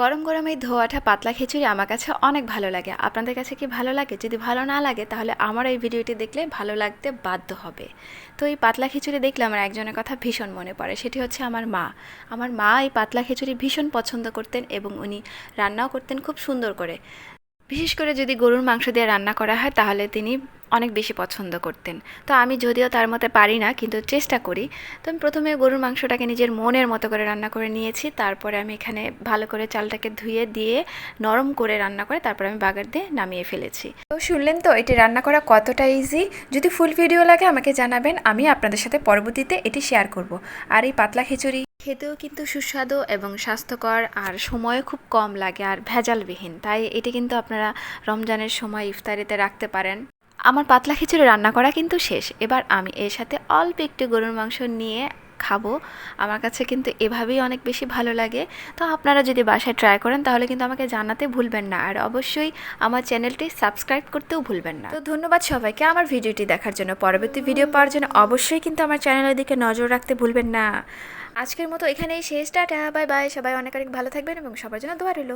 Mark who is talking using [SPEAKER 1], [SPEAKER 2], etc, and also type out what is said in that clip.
[SPEAKER 1] গরম গরম এই ধোয়াটা পাতলা খিচুড়ি আমার কাছে অনেক ভালো লাগে। আপনাদের কাছে কি ভালো লাগে? যদি ভালো না লাগে, তাহলে আমার এই ভিডিওটি দেখলে ভালো লাগতে বাধ্য হবে। তো এই পাতলা খিচুড়ি দেখলে আমার একজনের কথা ভীষণ মনে পড়ে, সেটি হচ্ছে আমার মা। আমার মা এই পাতলা খিচুড়ি ভীষণ পছন্দ করতেন এবং উনি রান্নাও করতেন খুব সুন্দর করে। বিশেষ করে যদি গরুর মাংস দিয়ে রান্না করা হয়, তাহলে তিনি অনেক বেশি পছন্দ করতেন। তো আমি যদিও তার মতে পারি না, কিন্তু চেষ্টা করি। তো আমি প্রথমে গরুর মাংসটাকে নিজের মনের মতো করে রান্না করে নিয়েছি। তারপরে আমি এখানে ভালো করে চালটাকে ধুয়ে দিয়ে নরম করে রান্না করে তারপরে আমি বাগার দিয়ে নামিয়ে ফেলেছি। তো শুনলেন তো, এটি রান্না করা কতটা ইজি যদি ফুল ভিডিও লাগে আমাকে জানাবেন, আমি আপনাদের সাথে পরবর্তীতে এটি শেয়ার করব। আর এই পাতলা খিচুড়ি খেতেও কিন্তু সুস্বাদু এবং স্বাস্থ্যকর আর সময়ও খুব কম লাগে আর ভেজালবিহীন। তাই এটি কিন্তু আপনারা রমজানের সময় ইফতারিতে রাখতে পারেন। আমার পাতলা খিচুড়ি রান্না করা কিন্তু শেষ। এবার আমি এর সাথে অল্প একটু গরুর মাংস নিয়ে খাব। আমার কাছে কিন্তু এভাবেই অনেক বেশি ভালো লাগে। তো আপনারা যদি বাসায় ট্রাই করেন, তাহলে কিন্তু আমাকে জানাতে ভুলবেন না। আর অবশ্যই আমার চ্যানেলটি সাবস্ক্রাইব করতেও ভুলবেন না। তো ধন্যবাদ সবাইকে আমার ভিডিওটি দেখার জন্য। পরবর্তী ভিডিও পাওয়ার জন্য অবশ্যই কিন্তু আমার চ্যানেলের দিকে নজর রাখতে ভুলবেন না। আজকের মতো এখানেই শেষ। টাটা বাই বাই সবাই অনেক অনেক ভালো থাকবেন এবং সবার জন্য দোয়া রইল।